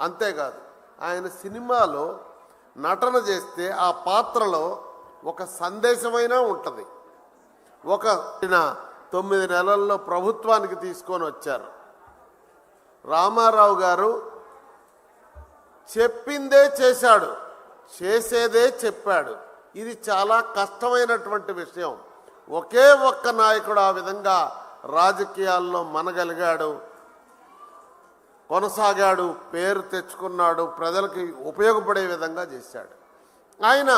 అంతేకాదు ఆయన సినిమాలో నటన చేస్తే ఆ పాత్రలో ఒక సందేశమైనా ఉంటుంది. ఒక తొమ్మిది నెలల్లో ప్రభుత్వానికి తీసుకొని వచ్చారు. రామారావు గారు చెప్పిందే చేశాడు చేసేదే చెప్పాడు. ఇది చాలా కష్టమైనటువంటి విషయం. ఒకే ఒక్క నాయకుడు ఆ విధంగా రాజకీయాల్లో మనగలిగాడు. కొనసాగాడు పేరు తెచ్చుకున్నాడు ప్రజలకి ఉపయోగపడే విధంగా చేశాడు. ఆయన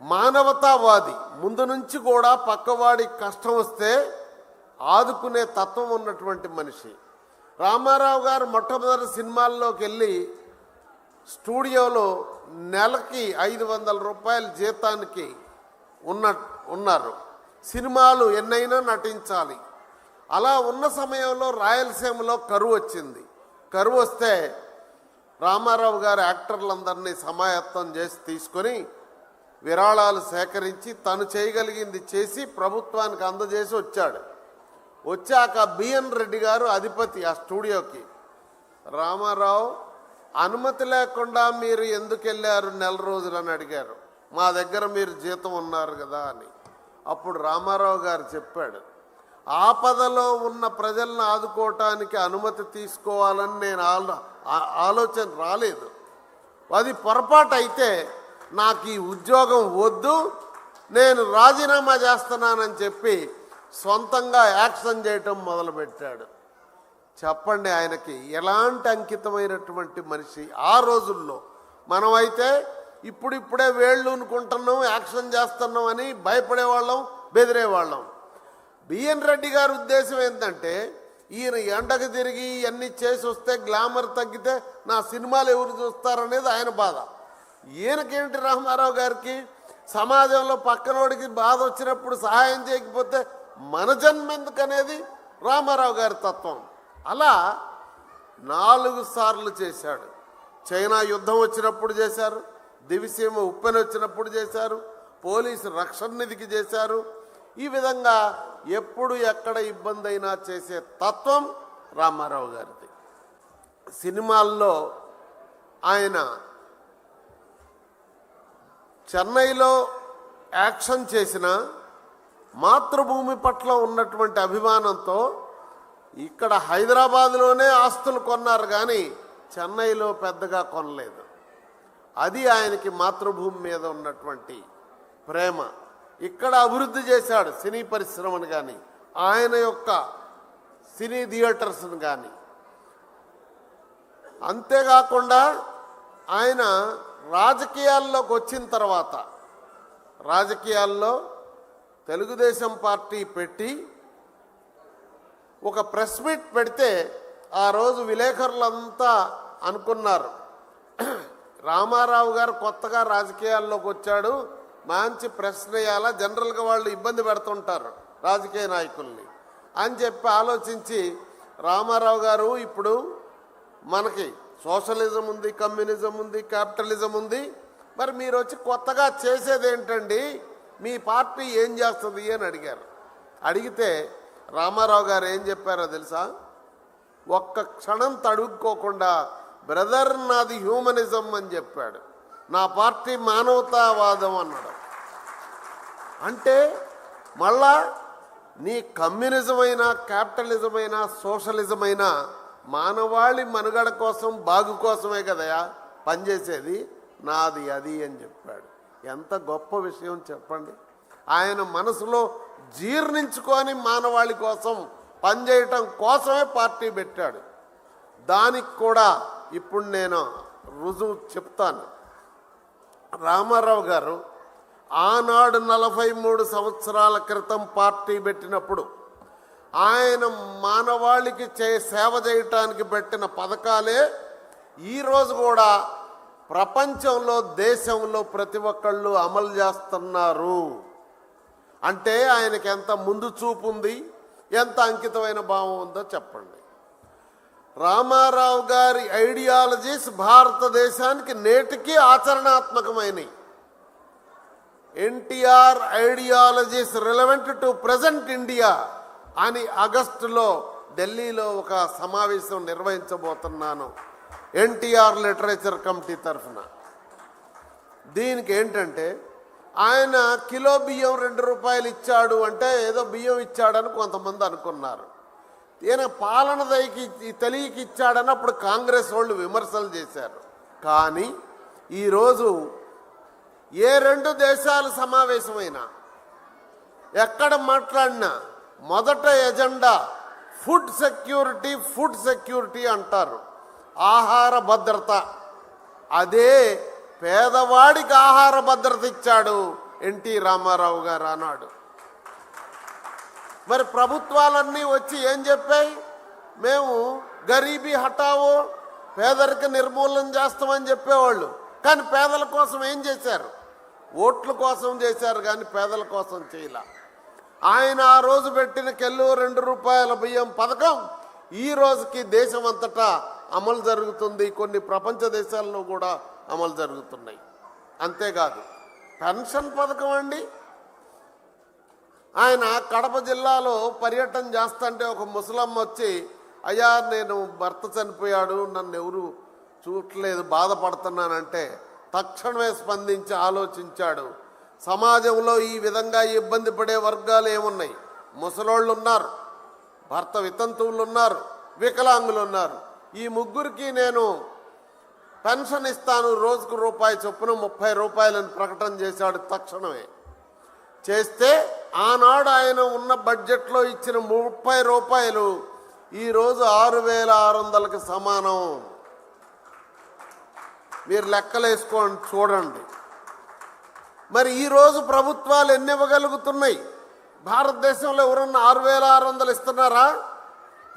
మానవతావాది. ముందు నుంచి కూడా పక్కవాడి కష్టం వస్తే ఆదుకునే తత్వం ఉన్నటువంటి మనిషి. రామారావు గారు మొట్టమొదటి సినిమాల్లోకి వెళ్ళి స్టూడియోలో నెలకి ఐదు వందల రూపాయల జీతానికి ఉన్న ఉన్నారు. సినిమాలు ఎన్నైనా నటించాలి. అలా ఉన్న సమయంలో రాయలసీమలో కరువు వచ్చింది. కరువు వస్తే రామారావు గారు యాక్టర్లందరినీ సమాయత్తం చేసి తీసుకొని విరాళాలు సేకరించి తను చేయగలిగింది చేసి ప్రభుత్వానికి అందజేసి వచ్చాడు. వచ్చాక బిఎన్ రెడ్డి గారు అధిపతి ఆ స్టూడియోకి. రామారావు అనుమతి లేకుండా మీరు ఎందుకు వెళ్ళారు నెల రోజులు అని అడిగారు. మా దగ్గర మీరు జీతం ఉన్నారు కదా అని. అప్పుడు రామారావు గారు చెప్పాడు ఆపదలో ఉన్న ప్రజలను ఆదుకోవటానికి అనుమతి తీసుకోవాలని నేను ఆలో ఆలోచన రాలేదు. అది పొరపాటు అయితే నాకు ఈ ఉద్యోగం వద్దు నేను రాజీనామా చేస్తున్నానని చెప్పి సొంతంగా యాక్షన్ చేయటం మొదలుపెట్టాడు. చెప్పండి ఆయనకి ఎలాంటి అంకితమైనటువంటి మనిషి? ఆ రోజుల్లో మనమైతే ఇప్పుడిప్పుడే వేళ్ళు అనుకుంటున్నాం యాక్షన్ చేస్తున్నాం అని భయపడేవాళ్ళం బెదిరేవాళ్ళం. బిఎన్ రెడ్డి గారి ఉద్దేశం ఏంటంటే ఈయన ఎండకు తిరిగి ఇవన్నీ చేసి వస్తే గ్లామర్ తగ్గితే నా సినిమాలు ఎవరు చూస్తారనేది ఆయన బాధ. ఈయనకేంటి రామారావు గారికి? సమాజంలో పక్కనోడికి బాధ వచ్చినప్పుడు సహాయం చేయకపోతే మన జన్మ ఎందుకనేది రామారావు గారి తత్వం. అలా నాలుగు సార్లు చేశాడు. చైనా యుద్ధం వచ్చినప్పుడు చేశారు దివిసీమ ఉప్పెన వచ్చినప్పుడు చేశారు పోలీసు రక్షణ నిధికి చేశారు. ఈ విధంగా ఎప్పుడు ఎక్కడ ఇబ్బంది అయినా చేసే తత్వం రామారావు గారిది. సినిమాల్లో ఆయన చెన్నైలో యాక్షన్ చేసిన మాతృభూమి పట్ల ఉన్నటువంటి అభిమానంతో ఇక్కడ హైదరాబాద్లోనే ఆస్తులు కొన్నారు కానీ చెన్నైలో పెద్దగా కొనలేదు. అది ఆయనకి మాతృభూమి మీద ఉన్నటువంటి ప్రేమ. ఇక్కడ అభివృద్ధి చేశాడు సినీ పరిశ్రమను కానీ ఆయన యొక్క సినీ థియేటర్స్ని కానీ అంతేకాకుండా ఆయన రాజకీయాల్లోకి వచ్చిన తర్వాత రాజకీయాల్లో తెలుగుదేశం పార్టీ పెట్టి ఒక ప్రెస్ మీట్ పెడితే ఆ రోజు విలేకరులంతా అనుకున్నారు. రామారావు గారు కొత్తగా రాజకీయాల్లోకి వచ్చాడు. మంచి ప్రశ్న వేయాలా? జనరల్గా వాళ్ళు ఇబ్బంది పెడుతుంటారు రాజకీయ నాయకుల్ని. అని చెప్పి ఆలోచించి రామారావు గారు ఇప్పుడు మనకి సోషలిజం ఉంది కమ్యూనిజం ఉంది క్యాపిటలిజం ఉంది. మరి మీరు వచ్చి కొత్తగా చేసేది ఏంటండి మీ పార్టీ ఏం చేస్తుంది అని అడిగారు. అడిగితే రామారావు గారు ఏం చెప్పారో తెలుసా? ఒక్క క్షణం తడుక్కోకుండా బ్రదర్ నాది హ్యూమనిజం అని చెప్పాడు. నా పార్టీ మానవతావాదం అన్నాడు. అంటే మళ్ళా నీ కమ్యూనిజం అయినా క్యాపిటలిజం అయినా సోషలిజం అయినా మానవాళి మనుగడ కోసం బాగు కోసమే కదయా పనిచేసేది? నాది అది అని చెప్పాడు. ఎంత గొప్ప విషయం చెప్పండి. ఆయన మనసులో జీర్ణించుకొని మానవాళి కోసం పనిచేయటం కోసమే పార్టీ పెట్టాడు. దానికి కూడా ఇప్పుడు నేను రుజువు చెప్తాను. రామారావు గారు ఆనాడు నలభై మూడు సంవత్సరాల క్రితం పార్టీ పెట్టినప్పుడు ఆయన మానవాళికి చే సేవ చేయటానికి పెట్టిన పథకాలే ఈరోజు కూడా ప్రపంచంలో దేశంలో ప్రతి ఒక్కళ్ళు అమలు చేస్తున్నారు. అంటే ఆయనకి ఎంత ముందు చూపు ఉంది ఎంత అంకితమైన భావం ఉందో చెప్పండి. రామారావు గారి ఐడియాలజీస్ భారతదేశానికి నేటికి ఆచరణాత్మకమైనవి. NTR ideologies relevant to present India అని ఆగస్టులో ఢిల్లీలో ఒక సమావేశం నిర్వహించబోతున్నాను ఎన్టీఆర్ లిటరేచర్ కమిటీ తరఫున. దీనికి ఏంటంటే ఆయన కిలో బియ్యం రెండు రూపాయలు ఇచ్చాడు అంటే ఏదో బియ్యం ఇచ్చాడని కొంతమంది అనుకున్నారు. ఈయన పాలన దయకి తెలియకి ఇచ్చాడని అప్పుడు కాంగ్రెస్ వాళ్ళు విమర్శలు చేశారు. కానీ ఈరోజు ఏ రెండు దేశాలు సమావేశమైనా ఎక్కడ మాట్లాడినా మొదట agenda food security food security అంటారు. ఆహార భద్రత. అదే పేదవాడికి ఆహార భద్రత ఇచ్చాడు ఎన్టీ రామారావు గారు అన్నాడు మరి ప్రభుత్వాలన్నీ వచ్చి ఏం చెప్పాయి? మేము గరీబీ హటావో పేదరిక నిర్మూలన చేస్తామని చెప్పేవాళ్ళు. కానీ పేదల కోసం ఏం చేశారు? ఓట్ల కోసం చేశారు కానీ పేదల కోసం చేయాల. ఆయన ఆ రోజు పెట్టిన కెల్లు రెండు రూపాయల బియ్యం పథకం ఈ రోజుకి దేశం అంతటా అమలు జరుగుతుంది. కొన్ని ప్రపంచ దేశాల్లో కూడా అమలు జరుగుతున్నాయి. అంతేకాదు పెన్షన్ పథకం అండి. ఆయన కడప జిల్లాలో పర్యటన చేస్తుంటే ఒక ముసలమ్మ వచ్చి అయ్యా నేను భర్త చనిపోయాడు నన్ను ఎవరు చూడట్లేదు బాధపడుతున్నానంటే తక్షణమే స్పందించి ఆలోచించాడు. సమాజంలో ఈ విధంగా ఇబ్బంది పడే వర్గాలు ఏమున్నాయి? ముసలోళ్ళు ఉన్నారు భర్త వితంతువులు ఉన్నారు వికలాంగులు ఉన్నారు. ఈ ముగ్గురికి నేను పెన్షన్ ఇస్తాను రోజుకు రూపాయి చొప్పున ముప్పై రూపాయలని ప్రకటన చేశాడు తక్షణమే. చేస్తే ఆనాడు ఆయన ఉన్న బడ్జెట్లో ఇచ్చిన ముప్పై రూపాయలు ఈరోజు ఆరు వేల ఆరు వందలకు సమానం. మీరు లెక్కలేసుకోండి చూడండి. మరి ఈరోజు ప్రభుత్వాలు ఎన్ని ఇవ్వగలుగుతున్నాయి? భారతదేశంలో ఎవరన్నా ఆరు వేల ఆరు వందలు ఇస్తున్నారా?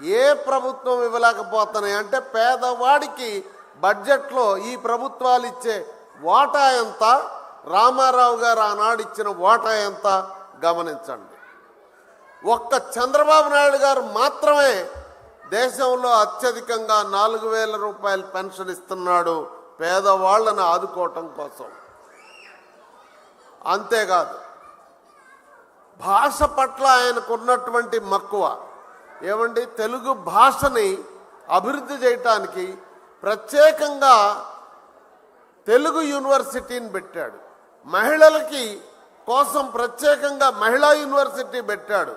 ఏ ప్రభుత్వం ఇవ్వలేకపోతున్నాయి? అంటే పేదవాడికి బడ్జెట్లో ఈ ప్రభుత్వాలు ఇచ్చే వాటా ఎంత? రామారావు గారు ఆనాడు ఇచ్చిన వాటా ఎంత? గమనించండి. ఒక్క చంద్రబాబు నాయుడు గారు మాత్రమే దేశంలో అత్యధికంగా నాలుగు వేల రూపాయల పెన్షన్ ఇస్తున్నాడు పేదవాళ్ళను ఆదుకోవటం కోసం. అంతేకాదు భాష పట్ల ఆయనకున్నటువంటి మక్కువ. ఏమండి? తెలుగు భాషని అభివృద్ధి చేయటానికి ప్రత్యేకంగా తెలుగు యూనివర్సిటీని పెట్టాడు. మహిళలకి కోసం ప్రత్యేకంగా మహిళా యూనివర్సిటీ పెట్టాడు.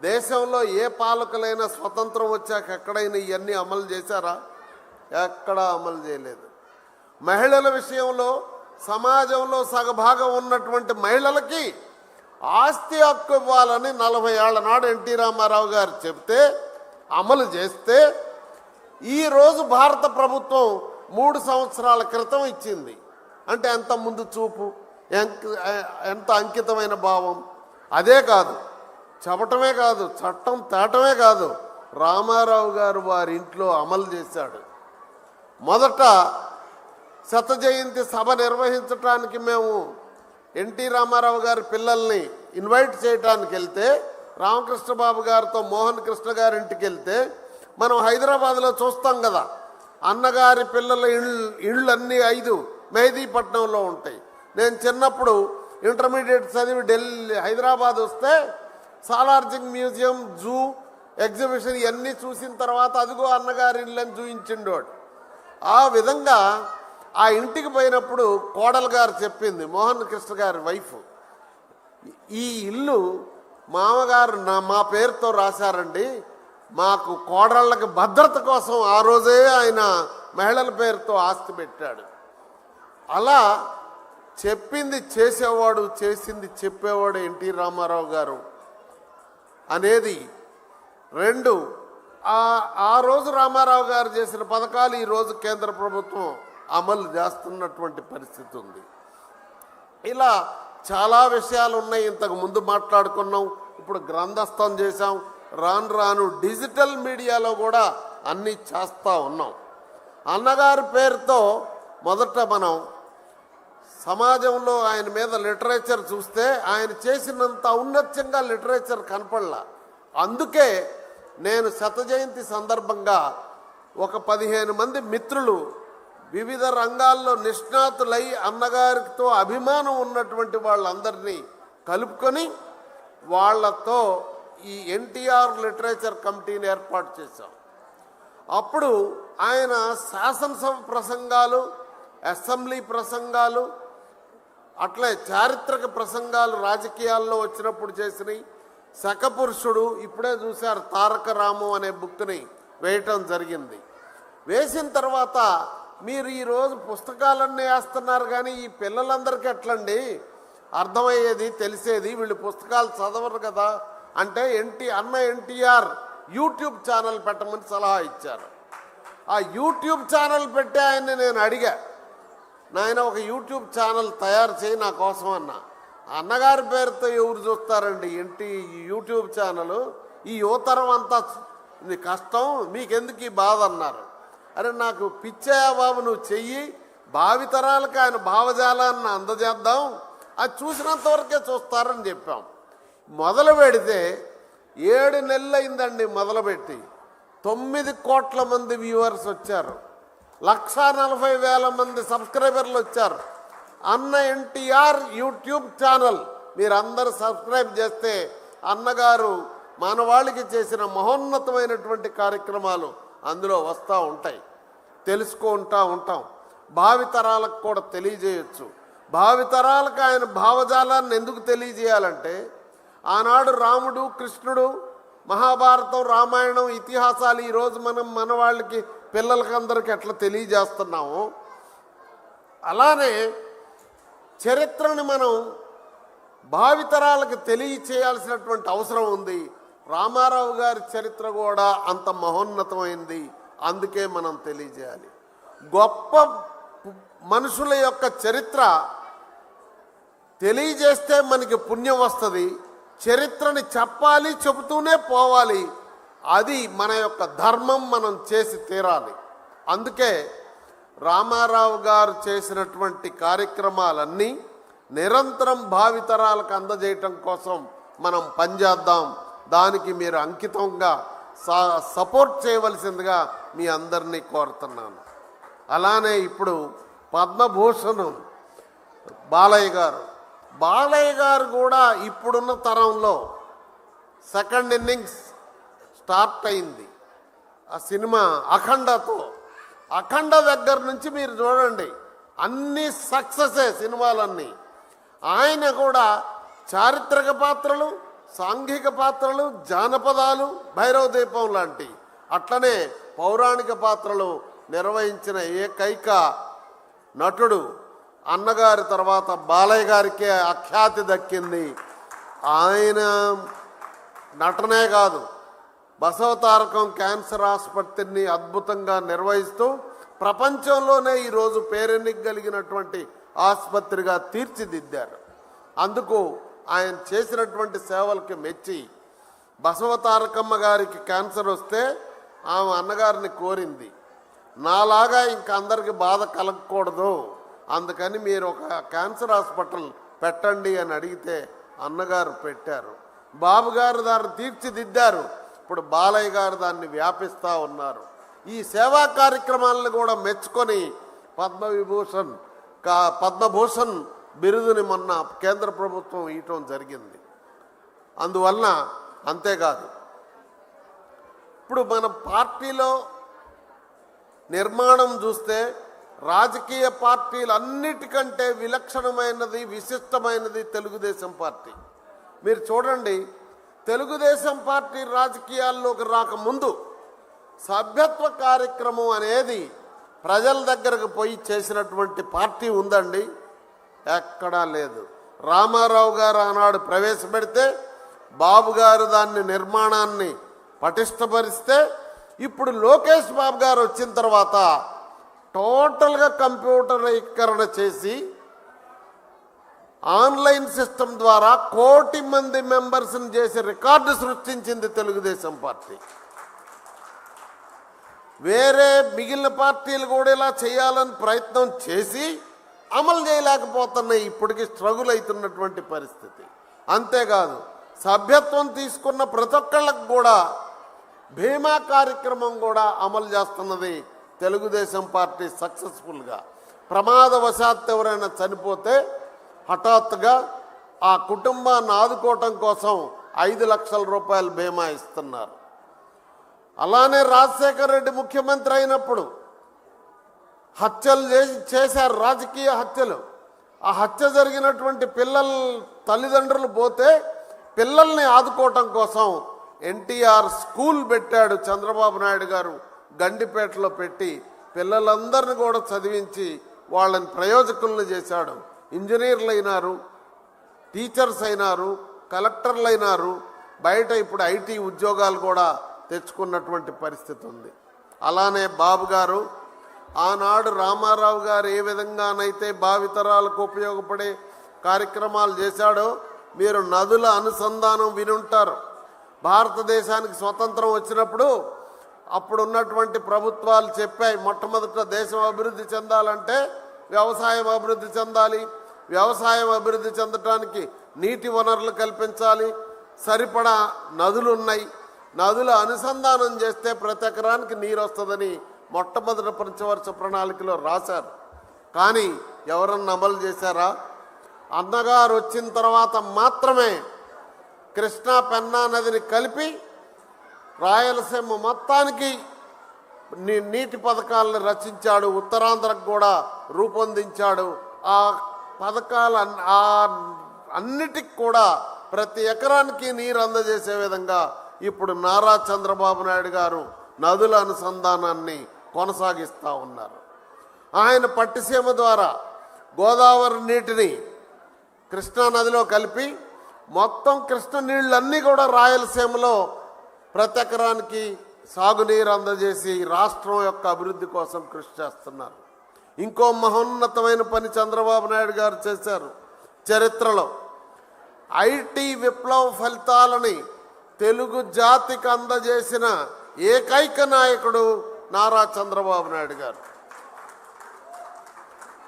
దేశంలో ఏ పాలకులైనా స్వతంత్రం వచ్చాక ఎక్కడైనా ఇవన్నీ అమలు చేశారా? ఎక్కడా అమలు చేయలేదు. మహిళల విషయంలో సమాజంలో సగభాగం ఉన్నటువంటి మహిళలకి ఆస్తి హక్కు ఇవ్వాలని నలభై ఏళ్ళ నాడు ఎన్టీ రామారావు గారు చెప్తే అమలు చేస్తే ఈరోజు భారత ప్రభుత్వం మూడు సంవత్సరాల క్రితం ఇచ్చింది. అంటే ఎంత ముందు చూపు? ఎంత అంకితమైన భావం. అదే కాదు చెప్పటమే కాదు చట్టం తేటమే కాదు రామారావు గారు వారి ఇంట్లో అమలు చేశాడు. మొదట శత జయంతి సభ నిర్వహించడానికి మేము ఎన్టీ రామారావు గారి పిల్లల్ని ఇన్వైట్ చేయడానికి వెళ్తే రామకృష్ణ బాబు గారితో మోహన్ కృష్ణ గారి ఇంటికి వెళ్తే మనం హైదరాబాద్లో చూస్తాం కదా అన్నగారి పిల్లల ఇళ్ళు ఇళ్ళన్నీ ఐదు మెహదీపట్నంలో ఉంటాయి. నేను చిన్నప్పుడు ఇంటర్మీడియట్ చదివి ఢిల్లీ హైదరాబాద్ వస్తే సాలార్జింగ్ మ్యూజియం జూ ఎగ్జిబిషన్ ఇవన్నీ చూసిన తర్వాత అదిగో అన్నగారి ఇళ్ళని చూయించిండోడు ఆ విధంగా ఆ ఇంటికి పోయినప్పుడు కోడలు గారు చెప్పింది మోహన్ కృష్ణ గారి వైఫ్ ఈ ఇల్లు మామగారు నా మా పేరుతో రాశారండి మాకు కోడళ్ళకి భద్రత కోసం ఆ రోజే ఆయన మహిళల పేరుతో ఆస్తి పెట్టాడు. అలా చెప్పింది చేసేవాడు చేసింది చెప్పేవాడు ఎన్టీ రామారావు గారు అనేది రెండు ఆ రోజు రామారావు గారు చేసిన పథకాలు ఈరోజు కేంద్ర ప్రభుత్వం అమలు చేస్తున్నటువంటి పరిస్థితి ఉంది. ఇలా చాలా విషయాలు ఉన్నాయి. ఇంతకు ముందు మాట్లాడుకున్నాం ఇప్పుడు గ్రంథస్థం చేశాం. రాను రాను డిజిటల్ మీడియాలో కూడా అన్నీ చేస్తూ ఉన్నాం. అన్నగారి పేరుతో మొదట మనం సమాజంలో ఆయన మీద లిటరేచర్ చూస్తే ఆయన చేసినంత ఔన్నత్యంగా లిటరేచర్ కనపడలా. అందుకే నేను శత జయంతి సందర్భంగా ఒక పదిహేను మంది మిత్రులు వివిధ రంగాల్లో నిష్ణాతులై అన్నగారితో అభిమానం ఉన్నటువంటి వాళ్ళందరినీ కలుపుకొని వాళ్ళతో ఈ ఎన్టీఆర్ లిటరేచర్ కమిటీని ఏర్పాటు చేశాం. అప్పుడు ఆయన శాసనసభ ప్రసంగాలు అసెంబ్లీ ప్రసంగాలు అట్లే చారిత్రక ప్రసంగాలు రాజకీయాల్లో వచ్చినప్పుడు చేసినవి శకపురుషుడు ఇప్పుడే చూశారు తారక రాము అనే బుక్ని వేయటం జరిగింది. వేసిన తర్వాత మీరు ఈరోజు పుస్తకాలన్నీ వేస్తున్నారు కానీ ఈ పిల్లలందరికీ ఎట్లండి? అర్థమయ్యేది తెలిసేది వీళ్ళు పుస్తకాలు చదవరు కదా అంటే ఎన్టీ అన్న ఎన్టీఆర్ యూట్యూబ్ ఛానల్ పెట్టమని సలహా ఇచ్చారు. ఆ యూట్యూబ్ ఛానల్ పెట్టే ఆయన్ని నేను అడిగా. నాయన ఒక యూట్యూబ్ ఛానల్ తయారు చేయి నా కోసం అన్న. అన్నగారి పేరుతో ఎవరు చూస్తారండి? ఏంటి ఈ యూట్యూబ్ ఛానల్? ఈ యువతరం అంతా ఇది కష్టం మీకెందుకు ఈ బాధ అన్నారు. అరే నాకు పిచ్చయ్య బాబు నువ్వు చెయ్యి. భావితరాలకు ఆయన భావజాలాన్ని అందజేద్దాం. అది చూసినంత వరకే చూస్తారని చెప్పాం. మొదలు పెడితే ఏడు నెలలు అయిందండి మొదలుపెట్టి. తొమ్మిది కోట్ల మంది వ్యూవర్స్ వచ్చారు. లక్ష నలభై వేల మంది సబ్స్క్రైబర్లు వచ్చారు. అన్న ఎన్టీఆర్ యూట్యూబ్ ఛానల్. మీరందరూ సబ్స్క్రైబ్ చేస్తే అన్నగారు మానవాళికి చేసిన మహోన్నతమైనటువంటి కార్యక్రమాలు అందులో వస్తూ ఉంటాయి. తెలుసుకుంటూ ఉంటాం. భావితరాలకు కూడా తెలియజేయచ్చు. భావితరాలకు ఆయన భావజాలాన్ని ఎందుకు తెలియజేయాలంటే ఆనాడు రాముడు కృష్ణుడు మహాభారతం రామాయణం ఇతిహాసాలు ఈరోజు మనం మన వాళ్ళకి పిల్లలకి అందరికి ఎట్లా తెలియజేస్తున్నాము? అలానే చరిత్రని మనం భావితరాలకు తెలియచేయాల్సినటువంటి అవసరం ఉంది. రామారావు గారి చరిత్ర కూడా అంత మహోన్నతమైంది. అందుకే మనం తెలియజేయాలి. గొప్ప మనుషుల యొక్క చరిత్ర తెలియజేస్తే మనకి పుణ్యం వస్తుంది. చరిత్రని చెప్పాలి చెబుతూనే పోవాలి. అది మన యొక్క ధర్మం మనం చేసి తీరాలి. అందుకే రామారావు గారు చేసినటువంటి కార్యక్రమాలన్నీ నిరంతరం భావితరాలకు అందజేయటం కోసం మనం పనిచేద్దాం. దానికి మీరు అంకితంగా సా సపోర్ట్ చేయవలసిందిగా మీ అందరినీ కోరుతున్నాను. అలానే ఇప్పుడు పద్మభూషణం బాలయ్య గారు. బాలయ్య గారు కూడా ఇప్పుడున్న తరంలో సెకండ్ ఇన్నింగ్స్ స్టార్ట్ అయింది. ఆ సినిమా అఖండతో. అఖండ దగ్గర నుంచి మీరు చూడండి అన్ని సక్సెసే సినిమాలన్నీ. ఆయన కూడా చారిత్రక పాత్రలు సాంఘిక పాత్రలు జానపదాలు భైరవ దీపం లాంటి అట్లనే పౌరాణిక పాత్రలు నిర్వహించిన ఏకైక నటుడు అన్నగారి తర్వాత బాలయ్య గారికే ఆఖ్యాతి దక్కింది. ఆయన నటనే కాదు బసవతారకం క్యాన్సర్ ఆసుపత్రిని అద్భుతంగా నిర్వహిస్తూ ప్రపంచంలోనే ఈరోజు పేరెన్నికగలిగినటువంటి ఆసుపత్రిగా తీర్చిదిద్దారు. అందుకు ఆయన చేసినటువంటి సేవలకి మెచ్చి బసవతారకమ్మ గారికి క్యాన్సర్ వస్తే ఆమె అన్నగారిని కోరింది. నాలాగా ఇంక అందరికి బాధ కలగకూడదు అందుకని మీరు ఒక క్యాన్సర్ హాస్పిటల్ పెట్టండి అని అడిగితే అన్నగారు పెట్టారు. బాబుగారు దాన్ని తీర్చిదిద్దారు. ఇప్పుడు బాలయ్య గారు దాన్ని వ్యాపిస్తూ ఉన్నారు. ఈ సేవా కార్యక్రమాలను కూడా మెచ్చుకొని పద్మవిభూషణ్ కా పద్మభూషణ్ బిరుదుని మొన్న కేంద్ర ప్రభుత్వం ఇవ్వటం జరిగింది. అందువలన అంతేకాదు. ఇప్పుడు మన పార్టీలో నిర్మాణం చూస్తే రాజకీయ పార్టీలు అన్నిటికంటే విలక్షణమైనది విశిష్టమైనది తెలుగుదేశం పార్టీ. మీరు చూడండి తెలుగుదేశం పార్టీ రాజకీయాల్లోకి రాకముందు సభ్యత్వ కార్యక్రమం అనేది ప్రజల దగ్గరకు పోయి చేసినటువంటి పార్టీ ఉందండి. ఎక్కడా లేదు. రామారావు గారు ఆనాడు ప్రవేశపెడితే బాబు గారు దాన్ని నిర్మాణాన్ని పటిష్టపరిస్తే ఇప్పుడు లోకేష్ బాబు గారు వచ్చిన తర్వాత టోటల్గా కంప్యూటరీకరణ చేసి ఆన్లైన్ సిస్టమ్ ద్వారా కోటి మంది మెంబర్స్ని చేసి రికార్డు సృష్టించింది తెలుగుదేశం పార్టీ. వేరే మిగిలిన పార్టీలు కూడా ఇలా చేయాలని ప్రయత్నం చేసి అమలు చేయలేకపోతున్నాయి ఇప్పటికి స్ట్రగుల్ అవుతున్నటువంటి పరిస్థితి. అంతేకాదు సభ్యత్వం తీసుకున్న ప్రతి ఒక్కళ్ళకు కూడా బీమా కార్యక్రమం కూడా అమలు చేస్తున్నది తెలుగుదేశం పార్టీ సక్సెస్ఫుల్గా ప్రమాదవశాత్తు ఎవరైనా చనిపోతే హఠాత్తుగా ఆ కుటుంబాన్ని ఆదుకోవటం కోసం ఐదు లక్షల రూపాయలు బీమా ఇస్తున్నారు. అలానే రాజశేఖర రెడ్డి ముఖ్యమంత్రి అయినప్పుడు హత్యలు చేసి చేశారు రాజకీయ హత్యలు. ఆ హత్య జరిగినటువంటి పిల్లల తల్లిదండ్రులు పోతే పిల్లల్ని ఆదుకోవటం కోసం ఎన్టీఆర్ స్కూల్ పెట్టాడు చంద్రబాబు నాయుడు గారు గండిపేటలో పెట్టి. పిల్లలందరిని కూడా చదివించి వాళ్ళని ప్రయోజకులను చేశాడు. ఇంజనీర్లు అయినారు టీచర్స్ అయినారు కలెక్టర్లు అయినారు బయట ఇప్పుడు ఐటీ ఉద్యోగాలు కూడా తెచ్చుకున్నటువంటి పరిస్థితి ఉంది. అలానే బాబు గారు ఆనాడు రామారావు గారు ఏ విధంగానైతే భావితరాలకు ఉపయోగపడే కార్యక్రమాలు చేశాడో మీరు నదుల అనుసంధానం వినుంటారు. భారతదేశానికి స్వతంత్రం వచ్చినప్పుడు అప్పుడు ఉన్నటువంటి ప్రభుత్వాలు చెప్పాయి మొట్టమొదట దేశం అభివృద్ధి చెందాలంటే వ్యవసాయం అభివృద్ధి చెందాలి వ్యవసాయం అభివృద్ధి చెందటానికి నీటి వనరులు కల్పించాలి. సరిపడా నదులు ఉన్నాయి నదుల అనుసంధానం చేస్తే ప్రతి ఎకరానికి నీరు వస్తుందని మొట్టమొదటి పంచవర్ష ప్రణాళికలో రాశారు. కానీ ఎవరన్నా అమలు చేశారా? అన్నగారు వచ్చిన తర్వాత మాత్రమే కృష్ణా పెన్నా నదిని కలిపి రాయలసీమ మొత్తానికి నీ నీటి పథకాలను రచించాడు. ఉత్తరాంధ్రకు కూడా రూపొందించాడు. ఆ పథకాలు అన్- అన్నిటికి కూడా ప్రతి ఎకరానికి నీరు అందజేసే విధంగా ఇప్పుడు నారా చంద్రబాబు నాయుడు గారు నదుల అనుసంధానాన్ని కొనసాగిస్తూ ఉన్నారు. ఆయన పట్టిసీమ ద్వారా గోదావరి నీటిని కృష్ణా నదిలో కలిపి మొత్తం కృష్ణ నీళ్ళన్నీ కూడా రాయలసీమలో ప్రతి ఎకరానికి సాగునీరు అందజేసి రాష్ట్రం యొక్క అభివృద్ధి కోసం కృషి చేస్తున్నారు. ఇంకో మహోన్నతమైన పని చంద్రబాబు నాయుడు గారు చేశారు. చరిత్రలో ఐటీ విప్లవ ఫలితాలని తెలుగు జాతికి అందజేసిన ఏకైక నాయకుడు నారా చంద్రబాబు నాయుడు గారు.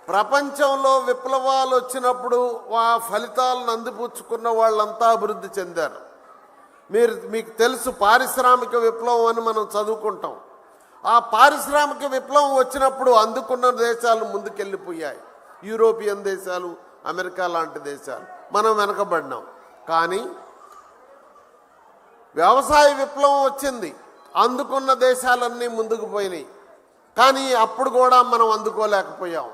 ప్రపంచంలో విప్లవాలు వచ్చినప్పుడు ఆ ఫలితాలను అందిపుచ్చుకున్న వాళ్ళంతా అభివృద్ధి చెందారు. మీరు మీకు తెలుసు పారిశ్రామిక విప్లవం అని మనం చదువుకుంటాం. ఆ పారిశ్రామిక విప్లవం వచ్చినప్పుడు అందుకున్న దేశాలు ముందుకెళ్ళిపోయాయి. యూరోపియన్ దేశాలు అమెరికా లాంటి దేశాలు. మనం వెనకబడినాం. కానీ వ్యవసాయ విప్లవం వచ్చింది. అందుకున్న దేశాలన్నీ ముందుకు పోయినాయి. కానీ అప్పుడు కూడా మనం అందుకోలేకపోయాం.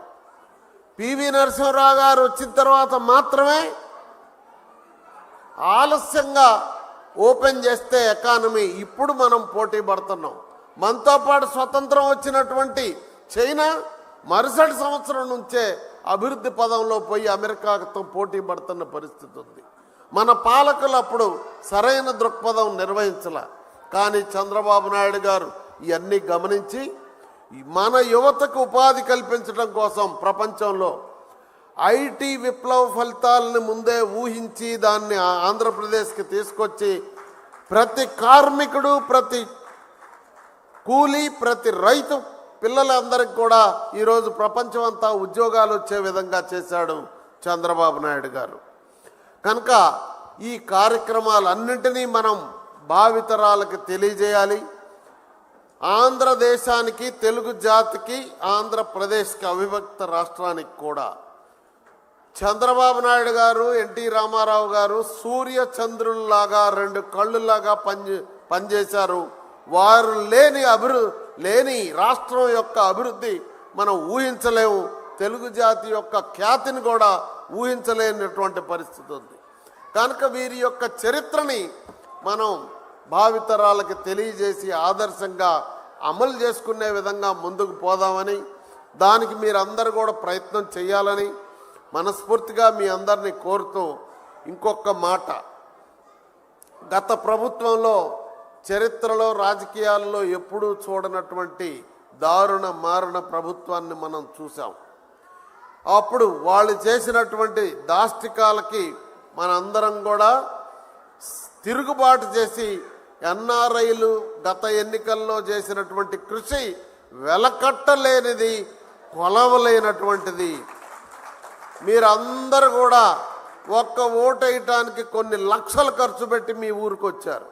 పివి నరసింహరావు గారు వచ్చిన తర్వాత మాత్రమే ఆలస్యంగా ఓపెన్ చేస్తే ఎకానమీ ఇప్పుడు మనం పోటీ పడుతున్నాం. మనతో పాటు స్వతంత్రం వచ్చినటువంటి చైనా మరుసటి సంవత్సరం నుంచే అభివృద్ధి పదంలో పోయి అమెరికాతో పోటీ పడుతున్న పరిస్థితి ఉంది. మన పాలకులు అప్పుడు సరైన దృక్పథం నిర్వహించాల. కానీ చంద్రబాబు నాయుడు గారు ఇవన్నీ గమనించి మన యువతకు ఉపాధి కల్పించడం కోసం ప్రపంచంలో ఐటీ విప్లవ ఫలితాలను ముందే ఊహించి దాన్ని ఆంధ్రప్రదేశ్కి తీసుకొచ్చి ప్రతి కార్మికుడు ప్రతి కూలీ ప్రతి రైతు పిల్లలందరికి కూడా ఈరోజు ప్రపంచం అంతా ఉద్యోగాలు వచ్చే విధంగా చేశాడు చంద్రబాబు నాయుడు గారు. కనుక ఈ కార్యక్రమాలన్నింటినీ మనం భావితరాలకు తెలియజేయాలి. ఆంధ్రదేశానికి తెలుగు జాతికి ఆంధ్రప్రదేశ్కి అవిభక్త రాష్ట్రానికి కూడా. చంద్రబాబు నాయుడు గారు ఎన్టీ రామారావు గారు సూర్య చంద్రుల్లాగా రెండు కళ్ళులాగా పని పనిచేశారు. వారు లేని అభివృ లేని రాష్ట్రం యొక్క అభివృద్ధి మనం ఊహించలేము. తెలుగు జాతి యొక్క ఖ్యాతిని కూడా ఊహించలేనటువంటి పరిస్థితి ఉంది. కనుక వీరి యొక్క చరిత్రని మనం భావితరాలకు తెలియజేసి ఆదర్శంగా అమలు చేసుకునే విధంగా ముందుకు పోదామని దానికి మీరందరూ కూడా ప్రయత్నం చేయాలని మనస్ఫూర్తిగా మీ అందరినీ కోరుతూ ఇంకొక మాట. గత ప్రభుత్వంలో చరిత్రలో రాజకీయాల్లో ఎప్పుడూ చూడనటువంటి దారుణ మారుణ ప్రభుత్వాన్ని మనం చూసాం అప్పుడు వాళ్ళు చేసినటువంటి దాష్టికాలకి మనందరం కూడా తిరుగుబాటు చేసి ఎన్ఆర్ఐలు గత ఎన్నికల్లో చేసినటువంటి కృషి వెలకట్టలేనిది కొలవలేనటువంటిది. మీరందరూ కూడా ఒక్క ఓటు వేయటానికి కొన్ని లక్షలు ఖర్చు పెట్టి మీ ఊరికి వచ్చారు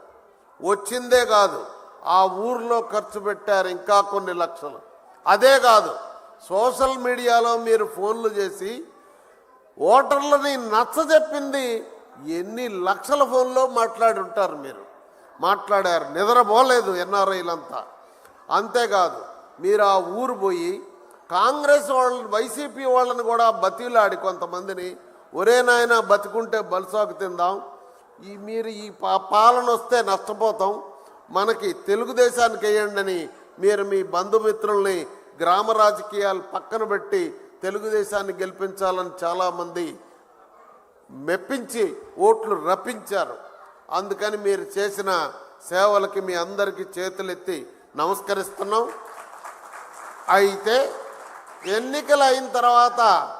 వచ్చిందే కాదు. ఆ ఊర్లో ఖర్చు పెట్టారు ఇంకా కొన్ని లక్షలు. అదే కాదు సోషల్ మీడియాలో మీరు ఫోన్లు చేసి ఓటర్లని నచ్చజెప్పింది ఎన్ని లక్షల ఫోన్లో మాట్లాడి ఉంటారు మీరు. మాట్లాడారు నిద్రపోలేదు ఎన్ఆర్ఐలంతా. అంతేకాదు మీరు ఆ ఊరు పోయి కాంగ్రెస్ వాళ్ళని వైసీపీ వాళ్ళని కూడా బతిలాడి కొంతమందిని ఒరే నాయన బతికుంటే బలిసాకు తిందాం ఈ మీరు ఈ పా- పాలన వస్తే నష్టపోతాం. మనకి తెలుగుదేశానికి వేయండి అని మీరు మీ బంధుమిత్రుల్ని గ్రామ రాజకీయాలు పక్కన పెట్టి తెలుగుదేశాన్ని గెలిపించాలని చాలామంది మెప్పించి ఓట్లు రప్పించారు. అందుకని మీరు చేసిన సేవలకి మీ అందరికీ చేతులెత్తి నమస్కరిస్తున్నాం. అయితే ఎన్నికలు అయిన తర్వాత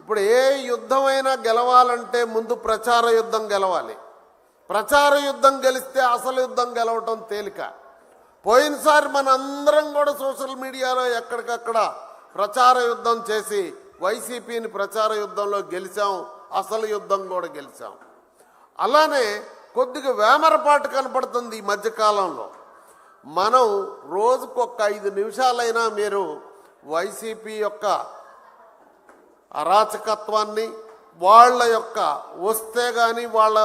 ఇప్పుడు ఏ యుద్ధమైనా గెలవాలంటే ముందు ప్రచార యుద్ధం గెలవాలి. ప్రచార యుద్ధం గెలిస్తే అసలు యుద్ధం గెలవటం తేలిక. పోయినసారి మన అందరం కూడా సోషల్ మీడియాలో ఎక్కడికక్కడ ప్రచార యుద్ధం చేసి వైసీపీని ప్రచార యుద్ధంలో గెలిచాం అసలు యుద్ధం కూడా గెలిచాం. అలానే కొద్దిగా వేమరపాటు కనపడుతుంది ఈ మధ్యకాలంలో. మనం రోజుకొక ఐదు నిమిషాలైనా మీరు వైసీపీ యొక్క అరాచకత్వాన్ని వాళ్ళ యొక్క వస్తే కానీ వాళ్ళ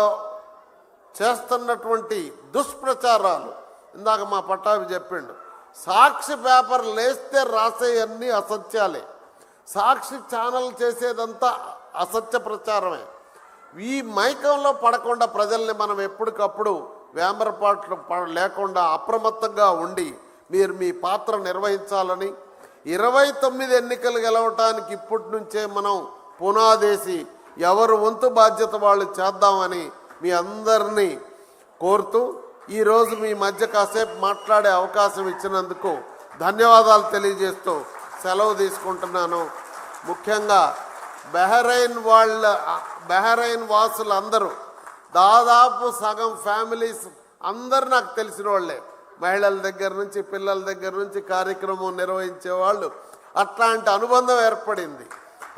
చేస్తున్నటువంటి దుష్ప్రచారాలు. ఇందాక మా పట్టాభి చెప్పిండు సాక్షి పేపర్ లేస్తే రాసేయన్నీ అసత్యాలే. సాక్షి ఛానల్ చేసేదంతా అసత్య ప్రచారమే. ఈ మైకంలో పడకుండా ప్రజల్ని మనం ఎప్పటికప్పుడు వేమరపాట్లు ప- లేకుండా అప్రమత్తంగా ఉండి మీరు మీ పాత్ర నిర్వహించాలని ఇరవై తొమ్మిది ఎన్నికలు గెలవటానికి ఇప్పటి నుంచే మనం పునాదేసి ఎవరు వంతు బాధ్యత వాళ్ళు చేద్దామని మీ అందరినీ కోరుతూ ఈరోజు మీ మధ్య కాసేపు మాట్లాడే అవకాశం ఇచ్చినందుకు ధన్యవాదాలు తెలియజేస్తూ సెలవు తీసుకుంటున్నాను. ముఖ్యంగా బెహరైన్ వాళ్ళ బెహరైన్ వాసులు అందరూ దాదాపు సగం ఫ్యామిలీస్ అందరు నాకు తెలిసిన వాళ్ళే. మహిళల దగ్గర నుంచి పిల్లల దగ్గర నుంచి కార్యక్రమం నిర్వహించే వాళ్ళు. అట్లాంటి అనుబంధం ఏర్పడింది.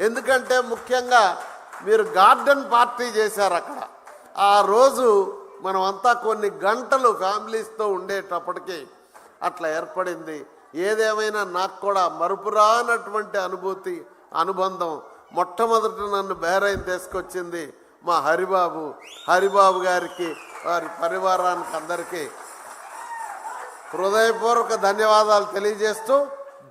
ఎందుకంటే ముఖ్యంగా మీరు గార్డెన్ పార్టీ చేశారు అక్కడ. ఆ రోజు మనం అంతా కొన్ని గంటలు ఫ్యామిలీస్తో ఉండేటప్పటికీ అట్లా ఏర్పడింది. ఏదేమైనా నాకు కూడా మరుపురానటువంటి అనుభూతి అనుబంధం మొట్టమొదట నన్ను బేరైన్ తీసుకొచ్చింది మా హరిబాబు. హరిబాబు గారికి వారి పరివారానికి అందరికీ హృదయపూర్వక ధన్యవాదాలు తెలియజేస్తూ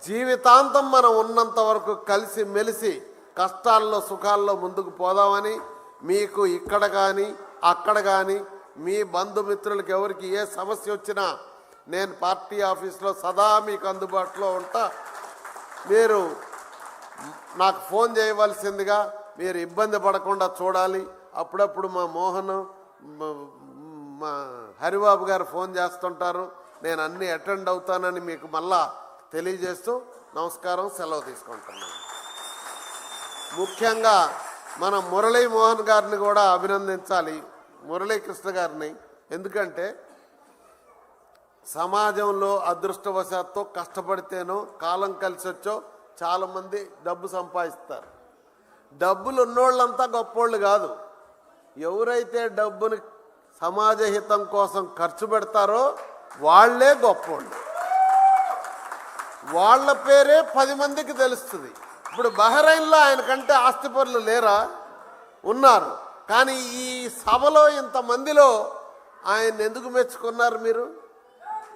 జీవితాంతం మనం ఉన్నంత వరకు కలిసి మెలిసి కష్టాల్లో సుఖాల్లో ముందుకు పోదామని మీకు ఇక్కడ కానీ అక్కడ కానీ మీ బంధుమిత్రులకు ఎవరికి ఏ సమస్య వచ్చినా నేను పార్టీ ఆఫీస్లో సదా మీకు అందుబాటులో ఉంటా. మీరు నాకు ఫోన్ చేయవలసిందిగా మీరు ఇబ్బంది పడకుండా చూడాలి. అప్పుడప్పుడు మా మోహన్ మా హరిబాబు గారు ఫోన్ చేస్తుంటారు. నేను అన్ని అటెండ్ అవుతానని మీకు మళ్ళా తెలియజేస్తూ నమస్కారం సెలవు తీసుకుంటున్నాను. ముఖ్యంగా మన మురళీ మోహన్ గారిని కూడా అభినందించాలి. మురళీకృష్ణ గారిని. ఎందుకంటే సమాజంలో అదృష్టవశాత్తు కష్టపడితేనో కాలం కలిసి వచ్చో చాలామంది డబ్బు సంపాదిస్తారు. డబ్బులు ఉన్నోళ్ళంతా గొప్పోళ్ళు కాదు. ఎవరైతే డబ్బుని సమాజ హితం కోసం ఖర్చు పెడతారో వాళ్ళే గొప్పోళ్ళు. వాళ్ళ పేరే పది మందికి తెలుస్తుంది. ఇప్పుడు బహ్రైన్లో ఆయన కంటే ఆస్తిపరులు లేరా? ఉన్నారు. కానీ ఈ సభలో ఇంతమందిలో ఆయన ఎందుకు మెచ్చుకున్నారు మీరు?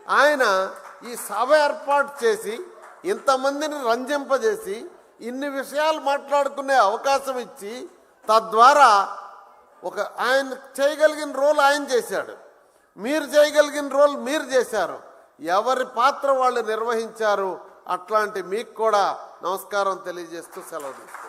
ఆయన ఈ సభ ఏర్పాటు చేసి ఇంతమందిని రంజింపజేసి ఇన్ని విషయాలు మాట్లాడుకునే అవకాశం ఇచ్చి తద్వారా ఒక ఆయన చేయగలిగిన రోల్ ఆయన చేశాడు. మీరు చేయగలిగిన రోల్ మీరు చేశారు. ఎవరి పాత్ర వాళ్ళు నిర్వహించారు అట్లాంటి మీకు కూడా నమస్కారం తెలియజేస్తూ సెలవు తీసుకుంటాను